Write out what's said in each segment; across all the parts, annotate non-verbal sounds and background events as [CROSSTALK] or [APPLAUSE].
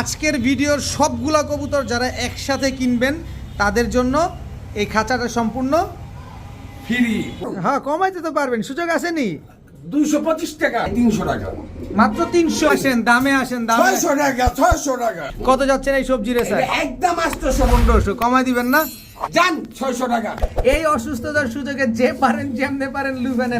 আজকের ভিডিওর সবগুলা কবুতর যারা একসাথে কিনবেন তাদের জন্য এই খাঁচাটা সম্পূর্ণ ফ্রি। হ্যাঁ কমাইতে তো পারবেন সুযোগ আসেনি। দুইশো পঁচিশ টাকা তিনশো টাকা। মাত্র তিনশো আসেন দামে আসেন দামে। ছয়শো টাকা ছয়শো টাকা। কত যাচ্ছেন এই সবজি রেসার একদম আটশোশো পনেরোশো। কমাই দিবেন না? যান ছয়শো টাকা। এই অসুস্থতার সুযোগে যে পারেন যেমনে পারেন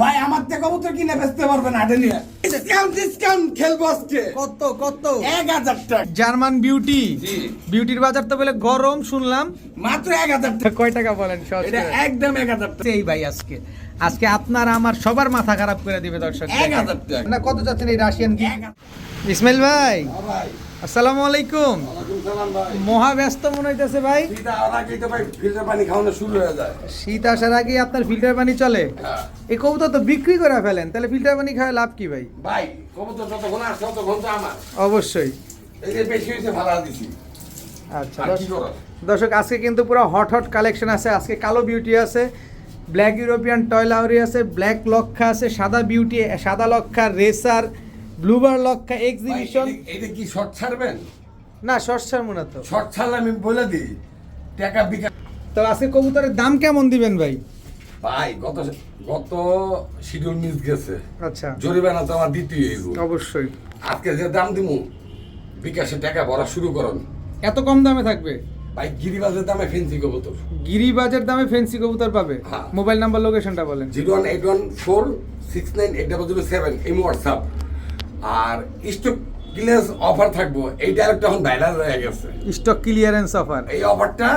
ভাই আমার থেকে কবুতর কিনে বেচতে পারবেন হাটে নিয়ে। ডিসকাউন্ট ডিসকাউন্ট খেলব আজকে। কত কত? এক হাজার টাকা। German beauty. জি। বিউটির বাজার তো বলে গরম শুনলাম। মাত্র এক হাজার টাকা। কয় টাকা বলেন এটা একদম এক হাজার টাকা। এই ভাই আজকে। আজকে আপনার আমার সবার মাথা খারাপ করে দিবে দর্শক এক হাজার টাকা। না কত যাচ্ছেন এই রাশিয়ান কি ইসমাইল ভাই। ভাই। আসসালামু আলাইকুম। মহা ব্যস্ত মনে হইতেছে ভাই। শীত আসার আগেই আপনার ফিল্টার পানি চলে। হ্যাঁ। এই কবুতর তো বিক্রি করে ফেলেন তাহলে ফিল্টার পানি খাওয়া লাভ কি ভাই? ভাই কবুতর যতক্ষণ আসছে ততক্ষণ তো আমার। অবশ্যই। এই যে বেশি হয়েছে ভাড়া দিছি। আচ্ছা দর্শক আজকে কিন্তু পুরো হট হট কালেকশন আছে। আজকে কালো বিউটি আছে ব্ল্যাক ইউরোপিয়ান টয়লাউরি আছে ব্ল্যাক লক্ষা আছে সাদা বিউটি সাদা লক্ষা রেসার ব্লুবার লক্ষা এক্সিবিশন এটা- কি শর্ট ছাড়বেন? না শর্টসার মনে তো। শর্ট ছাড়লে আমি বলে দিই টাকা বিকাশ তো আজকে কবুতরের দাম কেমন দিবেন ভাই? ভাই গত গত শিডিউল মিস গেছে। আচ্ছা। জরিমানা তো আমার দ্বিতীয় অবশ্যই। আজকে যে দাম দিমু বিকাশে টাকা ভরা শুরু করুন। এত কম দামে থাকবে? ভাই গিরিবাজের দামে ফেন্সি কবুতর। গিরিবাজের দামে ফেন্সি কবুতর পাবে। মোবাইল নাম্বার লোকেশনটা বলেন। Zero one eight one four six nine eight double zero seven এই হোয়াটসঅ্যাপ আর স্টক ক্লিয়ারেন্স অফার থাকব এইটা একটা এখন ভাইরাল হয়ে গেছে। স্টক ক্লিয়ারেন্স অফার এই অফারটা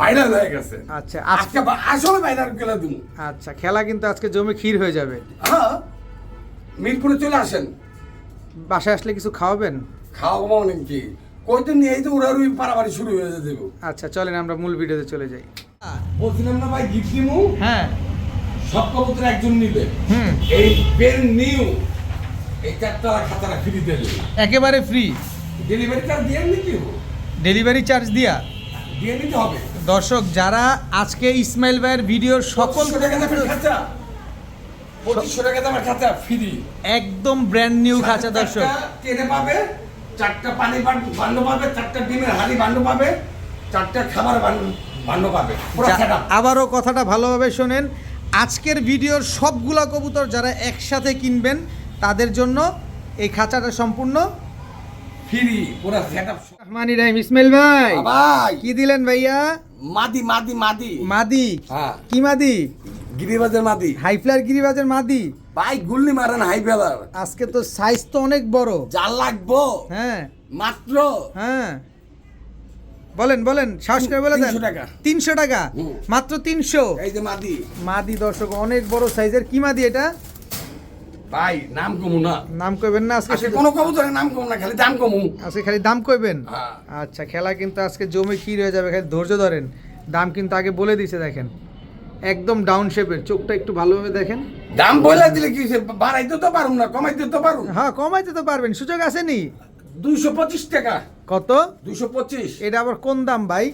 ভাইরাল হয়ে গেছে। আচ্ছা আজকে আসলে ভাইরাল করে দিব। আচ্ছা খেলা কিন্তু আজকে জমে ক্ষীর হয়ে যাবে। হ্যাঁ মিরপুরে চলে আসেন। বাসায় আসলে কিছু খাওয়াবেন? খাওয়াবো মানে কি? কয়দিন নিয়ে এই তো উড়ারুই পারাবাড়ি শুরু হয়ে দেবো। আচ্ছা চলেন আমরা মূল ভিডিওতে চলে যাই। বলছিলাম না ভাই গিফট দিমু হ্যাঁ। সব কবুতর একজন নিবে। হুম। এই পেন নিউ এই চারটা খাতাটা ফ্রি দিলে। একেবারে ফ্রি ডেলিভারি চার্জ দিয়ে ডেলিভারি চার্জ দিয়া? দিয়ে নিতে হবে। দর্শক যারা আজকে ইসমাইল ভাইয়ের ভিডিওর সকল সকল টাকা দামের খাঁচা পঁচিশশো টাকা দামের খাঁচা ফ্রি একদম ব্র্যান্ড নিউ খাঁচা দর্শক। ট্রেনে পাবে চারটা পানি বান্ড পাবে চারটা ডিমের হাড়ি বান্ড পাবে চারটা খাবার বান্ড পাবে। আবারও কথাটা ভালোভাবে শোনেন। আজকের ভিডিওর সবগুলা কবুতর যারা একসাথে কিনবেন তাদের জন্য এই খাঁচাটা সম্পূর্ণ ফ্রি পুরো সেটআপ মানি রাহিম ইসমাইল ভাই ভাই। কি দিলেন ভাইয়া? মাদি মাদি মাদি। মাদি? হ্যাঁ। কি মাদি? গিরিবাজের মাদি। হাইফ্লার গিরিবাজের মাদি? ভাই গুল্লি মারেন হাই বেলার আজকে তো সাইজ তো অনেক বড়। যা লাগবো। হ্যাঁ। মাত্র হ্যাঁ। বলেন বলেন সাহস করে বলে দেন। তিনশো টাকা। মাত্র তিনশো? এই যে মাদি। মাদি দর্শক অনেক বড় সাইজের কি মাদি এটা? ভাই নাম কমু না। নাম কইবেন না আজকে কোনো কবুতরের নাম কমু না খালি দাম কমু। আজকে খালি দাম কইবেন? হ্যাঁ। আচ্ছা খেলা কিন্তু আজকে জমে ক্ষীর হয়ে যাবে খালি ধৈর্য ধরেন। দাম কিন্তু আগে বলে দিছে দেখেন। একদম ডাউন শেপের চোখটা একটু ভালোভাবে দেখেন। দাম বলে দিলে কি? বাড়াইতে তো পারুম না কমাইতে তো পারুম। হ্যাঁ কমাইতে তো পারবেন সুযোগ আসেনি। দুইশো পঁচিশ টাকা। কত? দুইশো পঁচিশ। এটা আবার কোন দাম ভাই?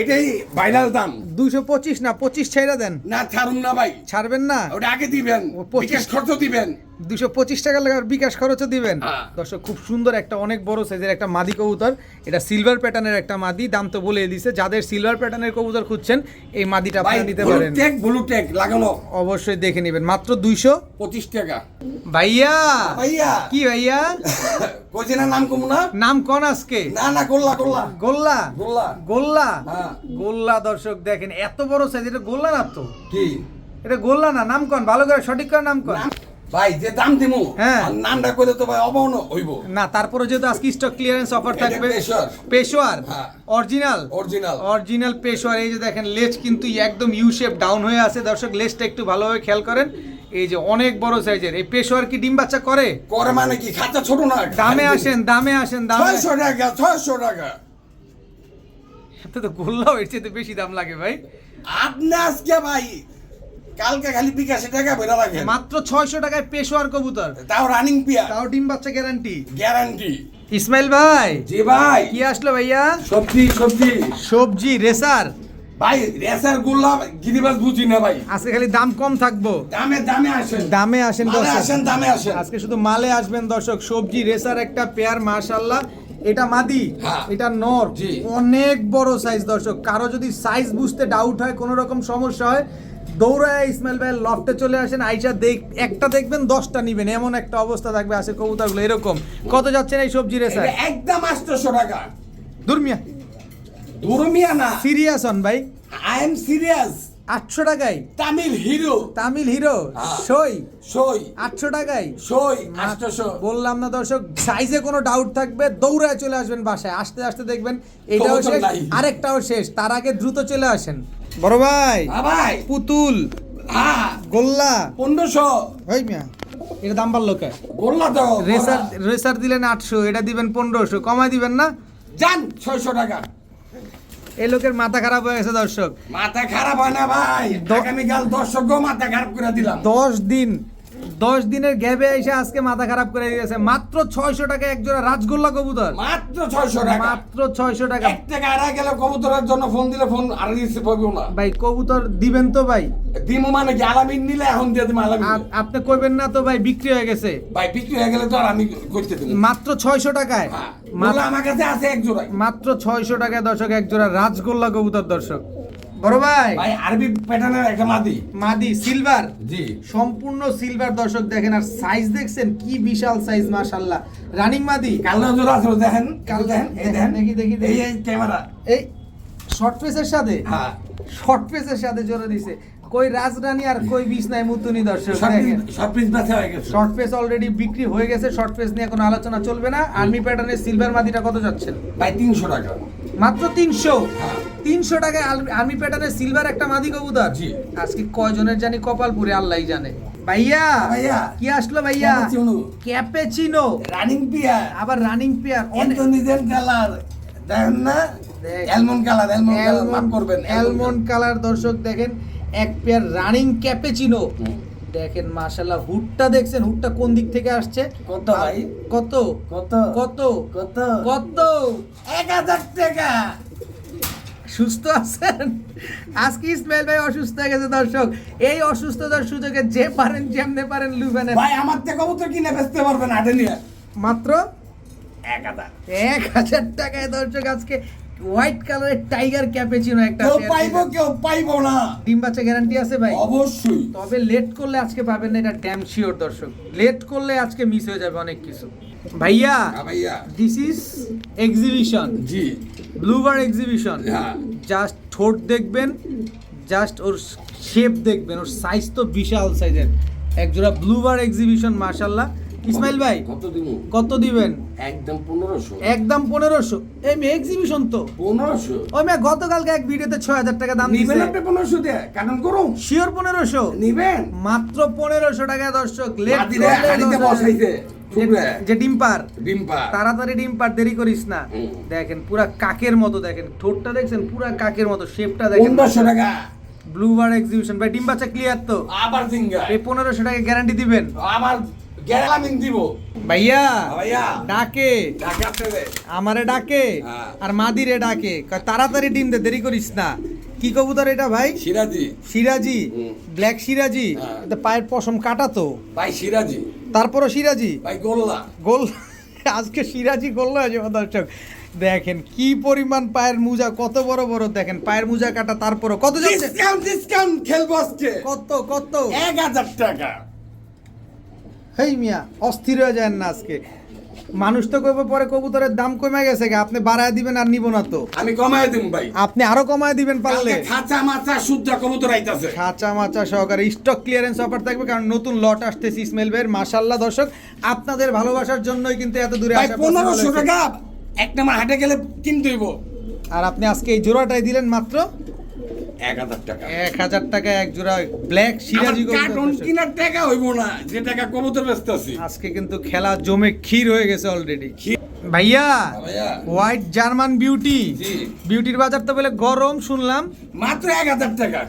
এটাই ভাইরাল দাম। দুইশো পঁচিশ না পঁচিশ ছেড়ে দেন। না ছাড়ুন না ভাই। ছাড়বেন না? ওটা আগে দিবেন পঁচিশ। খরচ দিবেন। দুশো পঁচিশ টাকা লাগার বিকাশ খরচও দিবেন। হ্যাঁ। দর্শক খুব সুন্দর একটা অনেক বড় সাইজের একটা মাদি কবুতর। এটা সিলভার প্যাটার্নের একটা মাদি দাম তো বলে দিছে। যাদের সিলভার প্যাটার্নের কবুতর খুঁজছেন এই মাদিটা আপনারা নিতে পারেন। টেক ব্লু টেক লাগানো। অবশ্যই দেখে নেবেন। মাত্র দুইশো পঁচিশ টাকা। ভাইয়া! ভাইয়া! কি ভাইয়া? [LAUGHS] কইছে না নাম কমু না? নাম কোন আজকে? না না করলা করলা গোল্লা? গোল্লা। গোল্লা? হ্যাঁ। গোল্লা দর্শক দেখেন এত বড় সাইজ এটা গোল্লা না তো? কি? এটা গোল্লা না নাম কোন ভালো করে সঠিক করে নাম কোন। ভাই যে দাম দিমু হ্যাঁ। নামটা কইলে তো ভাই অবহন হইব। না তারপরে যেহেতু আজকে স্টক ক্লিয়ারেন্স অফার থাকবে Peshawar. Original original original Peshawar এই যে দেখেন লেজ কিন্তু একদম ইউ শেপ ডাউন হয়ে আছে। দর্শক লেজটা একটু ভালোভাবে খেয়াল করেন। এই যে অনেক বড় সাইজের এই পেশোয়ার কি ডিম বাচ্চা করে? করে মানে কি? খাতা ছোট না? দামে আসেন দামে আসেন দামে। ছয়শো টাকা ছয়শো টাকা। এত তো গোল্লাও এর চেয়ে বেশি দাম লাগে ভাই। আপনি আজকে ভাই কালকে খালি বিকাশে টাকা বেরা রাখেন মাত্র ছয়শো টাকায় পেশোয়ার কবুতর। তাও রানিং পিয়া তাও ডিম বাচ্চা গ্যারান্টি গ্যারান্টি ইসমাইল ভাই জি ভাই। কি আসলো ভাইয়া? সবজি সবজি। সবজি রেসার? ভাই রেসার গুল্লা গিরিবাস বুঝি না ভাই। আজকে খালি দাম কম থাকব। দামে দামে আসেন। দামে আসেন দর্শক। আসেন দামে আসেন। আজকে শুধু মালে আসবেন দর্শক। সবজি রেসার একটা পেয়ার মাশাল্লাহ এটা মাদি হ্যাঁ। এটা নর। অনেক বড় সাইজ দর্শক। কারও যদি সাইজ বুঝতে ডাউট হয় কোনো রকম সমস্যা হয় দৌড়ায় ইসমাইল ভাই লফটে চলে আসেন আইসা দেখ একটা দেখবেন দশটা নিবেন। এমন একটা অবস্থা থাকবে আছে কবুতরগুলো এরকম। কত যাচ্ছেন এই সবজি রে স্যার একদম আটশোশো টাকা। দুর্মিয়া। দুরমিয়া না। সিরিয়াস হন ভাই। আই এম সিরিয়াস আটশো টাকায়? তামিল হিরো। তামিল হিরো? হ্যাঁ। সই? সই। আটশো টাকায়? সই আটশোশো বললাম না দর্শক সাইজে কোনো ডাউট থাকবে দৌড়ায় চলে আসবেন বাসায়। আসতে আসতে দেখবেন এটাও শেষ আরেকটাও শেষ তার আগে দ্রুত চলে আসেন। বড় ভাই হ্যাঁ ভাই। পুতুল হ্যাঁ। গোল্লা। পনেরোশো। মিয়া। এটা দাম বাড়লো কে? গোল্লা তো। রেসার রেসার দিলেন আটশো এটা দিবেন পনেরোশো কমায় দিবেন না? যান ছয়শো টাকা। এই লোকের মাথা খারাপ হয়ে গেছে দর্শক। মাথা খারাপ হয় না ভাই। আগামীকাল দর্শকও মাথা খারাপ করে দিলাম। দশ দিন দশ দিনের গ্যাপে এসে আজকে মাথা খারাপ করে দিয়েছে মাত্র ছয়শো টাকা এক জোড়া রাজগোল্লা কবুতর। মাত্র ছয়শো টাকা। মাত্র ছয়শো টাকা। এক টাকা আড়া গেলে কবুতরের জন্য ফোন দিলে ফোন আর রিসিভ হবে না। ভাই কবুতর দিবেন তো ভাই। দিমু মানে কি আলামিন নিলে এখন দিয়ে দিম আলামিন? আপনি কইবেন না তো ভাই বিক্রি হয়ে গেছে। ভাই বিক্রি হয়ে গেলে তো আর আমি করতে দিব মাত্র ছয়শো টাকায়। হ্যাঁ আমার কাছে আছে এক জোড়াই মাত্র ছয়শো টাকায় দর্শক এক জোড়া রাজগোল্লা কবুতর দর্শক। বড় ভাই। ভাই আরবি প্যাটার্নের একটা মাদি। মাদি সিলভার জি। সম্পূর্ণ সিলভার দর্শক দেখেন আর সাইজ দেখছেন? কি বিশাল সাইজ মাশাল্লাহ রানিং মাদি? কালো জোড়া আছে দেখেন কাল দেখেন এই দেখেন দেখি, দেখি। এই ক্যামেরা এই শর্ট ফেসের সাথে? হ্যাঁ। শর্ট ফেসের সাথে জোরে দিছে। কই রাজরানী আর কই বিছনায় মুতুনি দর্শক পিস- বেচা হয়ে গেছে। শর্ট ফেস অলরেডি বিক্রি হয়ে গেছে শর্ট ফেস নিয়ে কোনো আলোচনা চলবে না। আর্মি প্যাটার্নের সিলভার মাদিটা কত যাচ্ছেন? ভাই তিনশো টাকা। মাত্র তিনশো হ্যাঁ। তিনশো টাকায় আর্মি প্যাটার্নের সিলভার একটা মাদি কবুতর। আজকে কয়জনের জানি কপালপুরে আল্লাহ জানে ভাইয়া ভাইয়া। কি আসলো ভাইয়া ক্যাপাচিনো। ক্যাপেচিনো রানিং পিয়ার আবার রানিং পেয়ার ইন্দোনেশিয়ান কালার দেখেন না। অ্যালমন্ড কালার অ্যালমন্ড কালার করবেন অ্যালমন্ড কালার দর্শক দেখেন এক পেয়ার রানিং ক্যাপেচিনো হুম। দেখেন মাশাল্লাহ হুডটা দেখছেন? হুডটা কোন দিক থেকে আসছে? কত ভাই? কত? কত? কত? কত? কত? এক হাজার টাকা। সুস্থ আছেন? আজকে ইসমাইল ভাই অসুস্থ হয়ে গেছে দর্শক। এই অসুস্থতার সুযোগে যে পারেন যেমনে পারেন লুবেন। ভাই আমার থেকে কবুতর কিনে বেচতে পারবেন হাটে নিয়ে মাত্র? এক হাজার। এক হাজার টাকায় দর্শক আজকে হোয়াইট কালারের টাইগার ক্যাপেচিনো একটা কেউ পাইবো। কেউ পাইবো না। ডিম বাচ্চা গ্যারান্টি আছে ভাই? অবশ্যই। তবে লেট করলে আজকে পাবেন না এটা ড্যাম শিওর দর্শক। লেট করলে আজকে মিস হয়ে যাবে অনেক কিছু। ভাইয়া হ্যাঁ ভাইয়া। দিস ইজ এক্সিবিশন জি। ব্লুবার এক্সিবিশন জাস্ট ঠোঁট দেখবেন জাস্ট ওর শেপ দেখবেন ওর সাইজ তো বিশাল সাইজের একজোড়া ব্লুবার এক্সিবিশন মাশাল্লাহ ইসমাইল ভাই কত দিন কত দিবেন? একদম পনেরোশো। একদম পনেরোশো। এই এক্সিবিশন তো। পনেরোশো? ওই মেয়ে গতকালকে এক ভিডিওতে ছয় হাজার টাকা দাম নিবেন আপনি পনেরোশো দিয়ে? কারণ করুন। শিওর পনেরোশো। নিবেন? মাত্র পনেরোশো টাকা দর্শক। লেট হাড়িতে বসাইছে যে ডিম্পার ডিম্পা তাড়াতাড়ি ডিম পার দেরি করিস না। দেখেন পুরা কাকের মতো দেখেন। ঠোঁটটা দেখছেন? পুরা কাকের মতো। শেপটা দেখেন। পনেরোশো টাকা। ব্লুবার এক্সিবিশন ভাই ডিম বাচ্চা ক্লিয়ার তো। আবার জিঙ্গা এই পনেরোশো টাকা গ্যারান্টি দিবেন। আমার গ্যারামিন দিব। ভাইয়া ভাইয়া ডাকে। আমারে ডাকে হ্যাঁ। আর মাদিরে ডাকে। তাড়াতাড়ি ডিম দে দেরি করিস না। কি কবুতর এটা ভাই? সিরাজি। সিরাজি? ব্ল্যাক সিরাজি? হ্যাঁ। পায়ের পশম কাটা তো। ভাই সিরাজি। তারপরও সিরাজি? ভাই গোল্লা। গোল [LAUGHS] আজকে সিরাজি গোল হয়ে দর্শক। দেখেন কি পরিমাণ পায়ের মুজা কত বড় বড় দেখেন। পায়ের মুজা কাটা তারপরও কত যাচ্ছে ডিসকাউন্ট ডিসকাউন্ট খেলব আজকে। কত কত? এক হাজার টাকা। হেই মিয়া অস্থির হয়ে যায় না আজকে। মানুষ তো কইবে পরে কবুতরের দাম কমে গেছে আপনি বাড়ায় দিবেন আর নিব না তো। আমি কমাই দিব ভাই। আপনি আরও কমায় দিবেন পারলে। খাঁচা মাচা শুদ্ধ কবুতর আইতাছে। খাঁচা মাচা সহকারে স্টক ক্লিয়ারেন্স অফার থাকবে কারণ নতুন লট আসতেছে ইসমাইল ভাইয়ের। মাশাল্লাহ দর্শক আপনাদের ভালোবাসার জন্যই কিন্তু এত দূরে আসা possible পনেরোশো হয়েছে। টাকা এক নাম্বার হাটে গেলে কিনতে হইব। আর আপনি আজকে এই জোড়াটাই দিলেন মাত্র এক হাজার টাকা। এক হাজার টাকা এক জোড়া ব্ল্যাক সিরাজি কবুতর কিনার টাকা হইব না যে টাকা কবুতর ব্যস্ত আছি আজকে কিন্তু খেলা জমে ক্ষীর হয়ে গেছে অলরেডি ভাইয়া ভাইয়া। হোয়াইট জার্মান বিউটি বিউটির বাজার তো বলে গরম শুনলাম। মাত্র এক হাজার টাকা।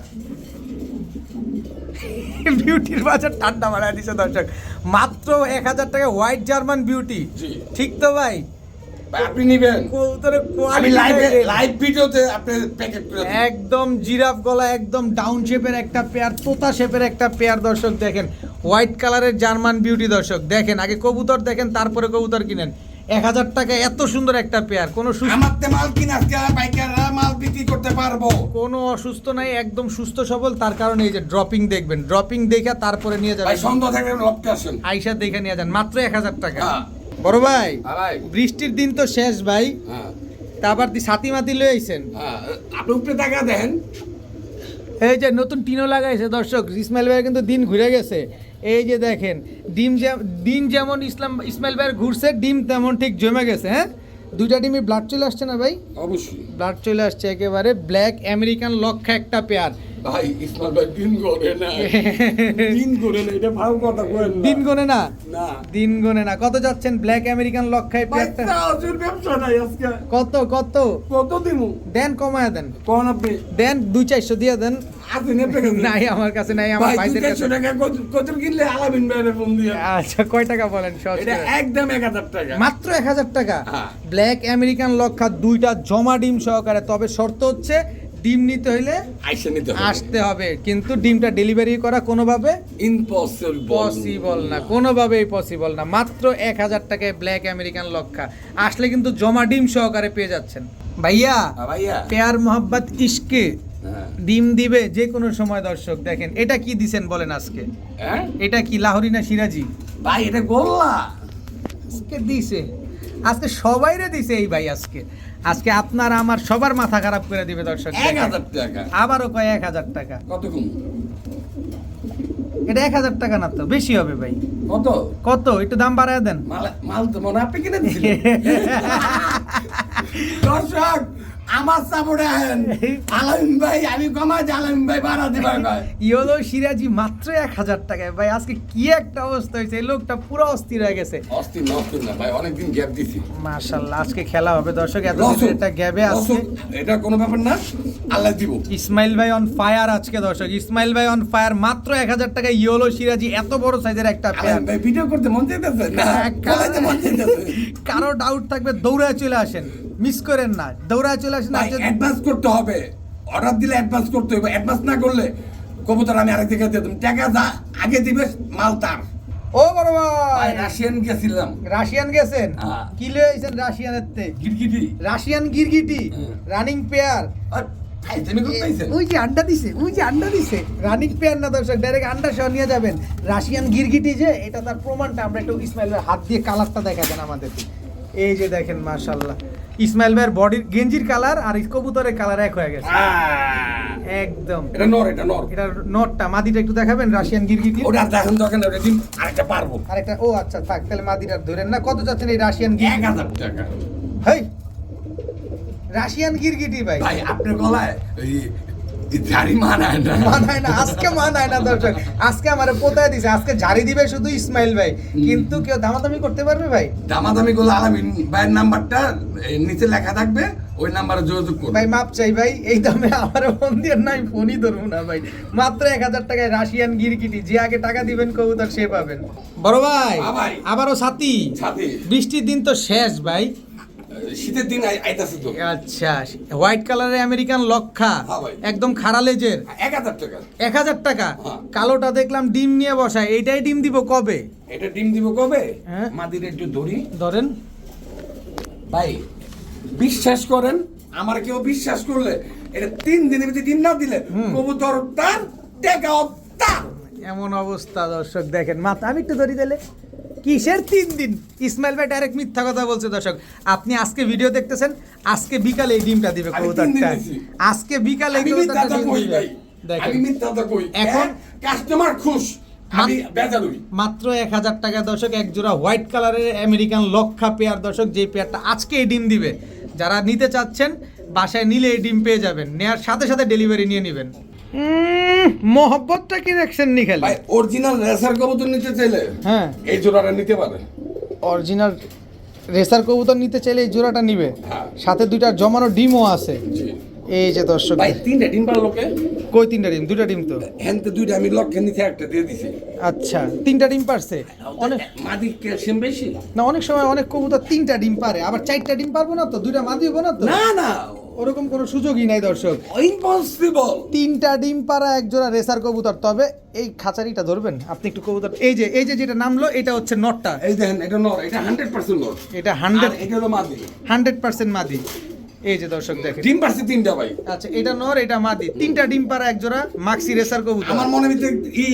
বিউটির বাজার ঠান্ডা বাড়ায় দিছে দর্শক। মাত্র এক হাজার টাকা হোয়াইট জার্মান বিউটি ঠিক তো ভাই? আপনি নিবেন। আমি লাইভে লাইভ ভিডিওতে আপনি প্যাকেট করে একদম জিরাফ গলা একদম ডাউন শেপের একটা পেয়ার তোতা শেপের একটা পেয়ার দর্শক দেখেন। হোয়াইট কালারের জার্মান বিউটি দর্শক দেখেন। আগে কবুতর দেখেন তারপরে কবুতর কিনেন। এক হাজার টাকা এত সুন্দর একটা পেয়ার কোনো মাল কিনা আজকে পাইকাররা মাল বিক্রি করতে পারব। কোনো অসুস্থ নাই একদম সুস্থ সবল। তার কারণে এই যে ড্রপিং দেখবেন। ড্রপিং দেখে তারপরে নিয়ে যাবেন। সন্ধ্যা আসেন। আইসা দেখে নিয়ে যান। মাত্র এক হাজার টাকা। হ্যাঁ। বড় ভাই হ্যাঁ ভাই। বৃষ্টির দিন তো শেষ ভাই। হ্যাঁ। তারপর দি সাথী মাতি লয়ে আইছেন। হ্যাঁ আপনি উপরে টাকা দেন এই যে নতুন টিনও লাগাইছে দর্শক ইসমাইল ভাইয়ের কিন্তু দিন ঘুরে গেছে। এই যে দেখেন ডিম যে- দিন যেমন ইসলাম ইসমাইল ভাইয়ের ঘুরছে ডিম তেমন ঠিক জমে গেছে হ্যাঁ? দুইটা ডিমে ব্লাড চলে আসছে না ভাই? অবশ্যই। ব্লাড চলে আসছে একেবারে ব্ল্যাক আমেরিকান লক্ষা একটা পেয়ার ভাই ইসমাল ভাই দিন করে না। [LAUGHS] দিন করে না এটা ভালো কথা করেন না। দিন গনে না? না। দিন গনে না। কত যাচ্ছেন ব্ল্যাক আমেরিকান লক্ষায় পেয়ারটা চার্জের ব্যবসা নাই আজকে। কত কত? কত দিমু? দেন কমায় দেন। কোন আপনি। দেন দুই চারশো দিয়ে দেন। নাই আমার কাছে নাই আমার ভাই ভাইদের কাছে। টাকা কত- কত কিনলে? আলামিন ভাইয়ের ফোন দিয়ে। আচ্ছা কয় টাকা বলেন সহজ এটা একদম এক হাজার টাকা। মাত্র এক হাজার টাকা। হ্যাঁ। ব্ল্যাক আমেরিকান লক্ষা দুইটা জমা ডিম সহকারে। তবে শর্ত হচ্ছে ডিম নিতে হইলে আইসে নিতে হবে। আসতে হবে। কিন্তু ডিমটা ডেলিভারি করা কোনোভাবে ইম্পসিবল পসিবল না। কোনোভাবেই পসিবল না। মাত্র এক হাজার টাকায় ব্ল্যাক আমেরিকান লক্ষা। আসলে কিন্তু জমা ডিম সহকারে পেয়ে যাচ্ছেন। ভাইয়া ভাইয়া। পেয়ার মোহাব্বত ইশকে। হ্যাঁ। ডিম দিবে যে কোনো সময় দর্শক দেখেন এটা কি দিছেন বলেন আজকে? হ্যাঁ? এটা কি লাহোরি না সিরাজি? ভাই এটা গোল্লা। আজকে দিছে। আজকে সবাইরে দিছে এই ভাই আজকে। আজকে আপনার আমার সবার মাথা খারাপ করে দিবে দর্শক এক হাজার টাকা। আবারও কয় এক হাজার টাকা? কত কম? এটা এক হাজার টাকা না তো বেশি হবে ভাই। কত? কত? একটু দাম বাড়ায় দেন। মাল তো মনে আপনি কিনে দিছিলেন [LAUGHS] দর্শক আমার সাপোর্টে আহেন। আলামিন ভাই আমি কমাই আলামিন ভাই বাড়া দিবার ইয়োলো সিরাজি মাত্র এক হাজার টাকায়। ভাই আজকে কি একটা অবস্থা হয়েছে? এই লোকটা পুরো অস্থির হয়ে গেছে। অস্থির না অস্থির না ভাই অনেকদিন গ্যাপ দিছি। মাশাল্লাহ আজকে খেলা হবে। দর্শক এত একটা গ্যাবে আছে এটা কোনো ব্যাপার না আল্লাহ দিব। ইসমাইল ভাই অন ফায়ার আজকে দর্শক। ইসমাইল ভাই অন ফায়ার মাত্র এক হাজার টাকা ইয়োলো সিরাজি এত বড় সাইজের একটা আলামিন ভাই ভিডিও করতে মন চাইতেছে? না হ্যাঁ, কারও ডাউট থাকবে দৌড়ায় চলে আসেন। মিস করেন না দৌড়ায় চলে আসেন অ্যাডভান্স করতে হবে। অর্ডার দিলে অ্যাডভান্স করতে হবে অ্যাডভান্স না করলে কবুতর আমি আরেক দিকে দিয়ে দেবো। টাকা যা আগে দিবে মাল তার। ও বড় ভাই। রাশিয়ান গেছিলাম। রাশিয়ান গেছেন? হ্যাঁ। কি লয়ে আইছেন রাশিয়ানের তে গিরগিটি। রাশিয়ান গিরগিটি রানিং পেয়ার ওই যে আন্ডা দিছে ওই যে আন্ডা দিছে। রানিং পেয়ার না দর্শক ডাইরেক্ট আন্ডা সহ নিয়ে যাবেন। রাশিয়ান গিরগিটি যে এটা তার প্রমাণটা আমরা একটু ইসমাইলের হাত দিয়ে কালারটা দেখা দেন আমাদের এই যে দেখেন মাশাল্লাহ ইসমাইল ভাইয়ের বডির গেঞ্জির কালার আর কবুতরের কালার এক হয়ে গেছে। একদম। এটা নর এটা নর। এটা নরটা মাদিটা একটু দেখাবেন রাশিয়ান গিরগিটি ওটা দেখেন দেখেন ওটা দিন আরেকটা পারব। আরেকটা ও আচ্ছা থাক তাহলে মাদিটা ধরেন না। কত যাচ্ছেন এই রাশিয়ান গিরগিটি 1000 টাকা। হেই রাশিয়ান গিরগিটি ভাই। ভাই আপনার গলায় এই ঝাড়ি মানায় না। মানায় না আজকে মানায় না দর্শক। আজকে আমারে পোতায় দিছে আজকে ঝাড়ি দিবে শুধু ইসমাইল ভাই। কিন্তু কেউ দামাদামি করতে পারবে ভাই? দামাদামি গুলো আলামিন ভাইয়ের নাম্বারটা নিচে লেখা থাকবে ওই নাম্বারে যোগাযোগ করুন ভাই মাপ চাই ভাই এই দামে আমার ফোন দিয়ে নাই ফোনই ধরবো না ভাই। মাত্র এক হাজার টাকায় রাশিয়ান গিরগিটি যে আগে টাকা দিবেন কবুতর সে পাবেন। বড় ভাই হ্যাঁ আবারও সাথী সাথে বৃষ্টির দিন তো শেষ ভাই। শীতের দিন আইতাছে তো। আচ্ছা হোয়াইট কালারের আমেরিকান লক্ষা হ্যাঁ একদম খাড়া লেজের। এক হাজার টাকা। এক হাজার টাকা? হ্যাঁ। কালোটা দেখলাম ডিম নিয়ে এইটাই ডিম দিব কবে? এটা ডিম দিব কবে? হ্যাঁ। মাদির একটু ধরি। ধরেন। ভাই বিশ্বাস করেন আমার কেউ বিশ্বাস করলে এটা তিন দিনের ভিতরে ডিম না দিলে কবুতর তার টেকা এমন অবস্থা দর্শক দেখেন। মাথা আমি একটু ধরি দিলে কিসের তিন দিন? ইসমাইল ভাই ডাইরেক্ট মিথ্যা কথা বলছে দর্শক। আপনি আজকে ভিডিও দেখতেছেন আজকে বিকালে এই ডিমটা দিবে কবুতরটা। আজকে বিকালে এখন- এখন কাস্টমার খুশ। মাত্র এক হাজার টাকা দর্শক এক জোড়া হোয়াইট কালারের আমেরিকান লক্ষা পেয়ার দর্শক যে পেয়ারটা আজকে এই ডিম দিবে। যারা নিতে চাচ্ছেন বাসায় নিলে এই ডিম পেয়ে যাবেন। নেয়ার সাথে সাথে ডেলিভারি নিয়ে নেবেন। মহব্বতটা কি দেখছেন নি খালি? ভাই অরিজিনাল রেসার কবুতর নিতে চাইলে হ্যাঁ। এই জোড়াটা নিতে পারে। অরিজিনাল রেসার কবুতর নিতে চাইলে এই জোড়াটা নিবে। হ্যাঁ। সাথে দুইটা জমানো ডিমও আছে। এই যে দর্শক। ভাই তিনটা ডিম পার লোকে। কই তিনটা ডিম? দুইটা ডিম তো। হ্যান্তে দুইটা আমি লক্ষ্যে নিচে একটা দিয়ে দিছি। আচ্ছা তিনটা ডিম পারছে? অনেক মাদি ক্যালসিয়াম বেশি? না অনেক সময় অনেক কবুতর তিনটা ডিম পারে আবার চারটা ডিম পারব না তো? দুইটা মাদি হব না তো? না না। ওরকম কোনো সুযোগই নাই দর্শক। ইম্পসিবল তিনটা ডিম পাড়া এক জোড়া রেসার কবুতর। তবে এই খাঁচারিটা ধরবেন আপনি একটু কবুতর এই যে এই যে যেটা নামলো এটা হচ্ছে নটটা। এই দেখেন এটা নর এটা হান্ড্রেড পার্সেন্ট নর এটা হান্ড্রেড এটা হলো মাদি। হান্ড্রেড পার্সেন্ট মাদি। এই যে দর্শক দেখেন। ডিম পারছে তিনটা ভাই। আচ্ছা এটা নর এটা মাদি। তিনটা ডিম পাড়া এক জোড়া মাক্সি রেসার কবুতর। আমার মনে ভিতরে ই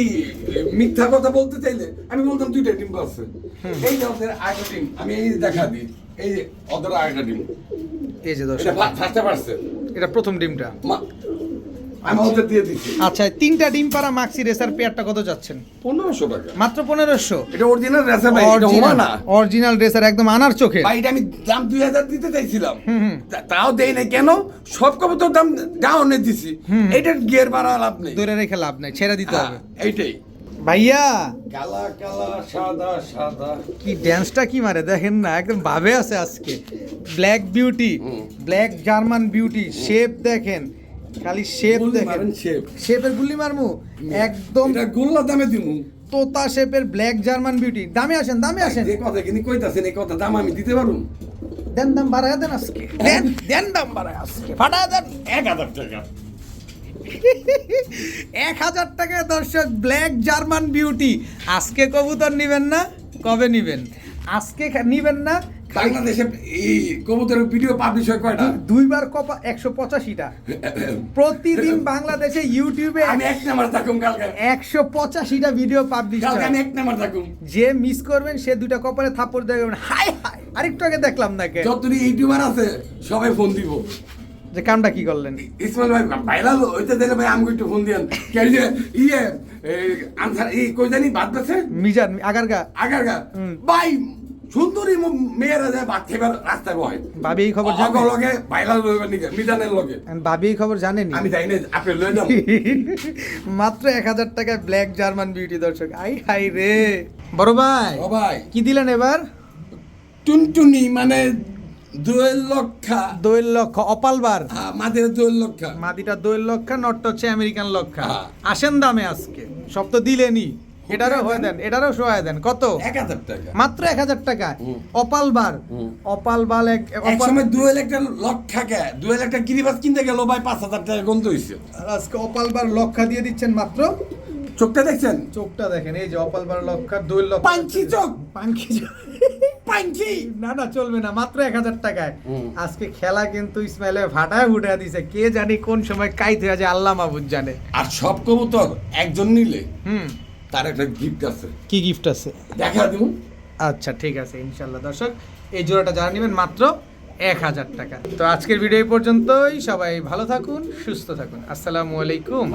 মিথ্যা কথা বলতে চাইলে আমি বলতাম দুইটা ডিম পারছে এই যে ওদের আরেকটা ডিম। আমি এই দেখা দিই। এই যে ওদের আরেকটা ডিম। এই যে এটা দর্শক ফার্স্টে পারছে এটা প্রথম ডিমটা। আমি ওদের দিয়ে দিচ্ছি। আচ্ছা তিনটা ডিম পাড়া মাক্সি রেসার পেয়ারটা কত যাচ্ছেন? টাকা। মাত্র এটা অরিজিনাল রেসে ভাই এটা হোমা না। অরিজিনাল রেসার একদম আনার চোখে। ভাই এটা আমি দাম দুই হাজার দিতে চাইছিলাম। তাও দেই নাই। কেন? সব কবুতর দাম ডাউনে দিছি। এটার গিয়ার বাড়া লাভ নেই। ধরে রেখে লাভ নাই ছেড়ে দিতে হ্যাঁ, হবে। এইটাই। ভাইয়া। কালা কালা সাদা সাদা। কি ড্যান্সটা কি মারে দেখেন না একদম ভাবে আছে আজকে। Black beauty black German beauty shape দেখেন খালি শেপ দেখেন। শেপ শেপের গুলি মারমু? একদম এটা গোল্লা দামে দিমু। তোতা শেপের ব্ল্যাক জার্মান বিউটি দামে আসেন দামে আসেন। যে কথা কিনি কইতাছেন এই কথা দাম আমি দিতে পারুম? দেন দাম বাড়ায় দেন আজকে। দেন দেন দাম বাড়ায় আজকে। ফাটায় দেন। এক হাজার টাকা। এক হাজার টাকা দর্শক ব্ল্যাক জার্মান বিউটি। আজকে কবুতর নিবেন না কবে নিবেন? আজকে নিবেন না বাংলাদেশে এই কবুতরের ভিডিও পাবলিশ হয় কয়টা? দুইবার কপা একশো পঁচাশিটা। প্রতিদিন [LAUGHS] বাংলাদেশে ইউটিউবে আমি এক নাম্বার থাকুম কালকে। একশো পঁচাশিটা ভিডিও পাবলিশ কালকে আমি এক নাম্বার থাকুম। যে মিস করবেন সে দুইটা কপালে থাপ্পড় দেবেন হাই হাই আরেকটু আগে দেখলাম নাকি। যতটি ইউটিউবার আছে সবাই ফোন দিব। যে কামটা কি করলেন? ইসমাইল ভাই ভাইরাল হইতে দিলে ভাই আমাকে একটু ফোন দিয়েন। কে যে ইয়ে আনসার এই কই জানি বাদ বেছে মিজান আগারগা। আগার গা ভাই সুন্দরী মেয়েরা যায় ভাত খাইবার রাস্তায় বয়। ভাবি এই খবর অগর লগে ভাইরাল হইবার নিকে মিজানের লগে। ভাবি এই খবর জানেনি আমি যাই না আপনি লয়ে যান [LAUGHS] মাত্র এক হাজার টাকায় ব্ল্যাক জার্মান বিউটি দর্শক। আই হাই রে। বড় ভাই ও ভাই। কি দিলেন এবার? টুনটুনি মানে দোয়েল লক্ষ। অপালবার হ্যাঁ, মাদের দুয়ের লক্ষা। মাদিটা দোয়েল লক্ষা নটটা হচ্ছে আমেরিকান লক্ষা। হ্যাঁ। আসেন দামে আজকে। সব তো দিলেনি। এটারও হয়ে দেন এটারও সহায় দেন। কত? এক হাজার টাকা। মাত্র এক হাজার টাকা। হুম। অপালবার এক এক সময় দুয়েল একটা লক্ষা দুয়েল একটা গিরিবাস কিনতে গেল ভাই পাঁচ হাজার টাকা গন্ধ হয়েছে আজকে অপালবার লক্ষা দিয়ে দিচ্ছেন মাত্র? চোখটা দেখছেন? চোখটা দেখেন এই যে অপালবার লক্ষা দোয়েল লক্ষা। পাঞ্চি চোখ। পাঙ্কি চোখ। না না চলবে না মাত্র এক হাজার টাকায়। আজকে খেলা কিন্তু ইসমাইলে ভাটায় ফুটে দিছে। কে জানি কোন সময় কাইতে আছে আল্লাহ মাহবুদ জানে। আর সব কবুতর একজন নিলে হুম। তার একটা গিফট আছে। কি গিফট আছে? দেখা দিব আচ্ছা ঠিক আছে ইনশাল্লাহ। দর্শক এই জোড়াটা যারা নেবেন মাত্র এক হাজার টাকা। তো আজকের ভিডিও পর্যন্তই। সবাই ভালো থাকুন সুস্থ থাকুন। আসসালামু আলাইকুম।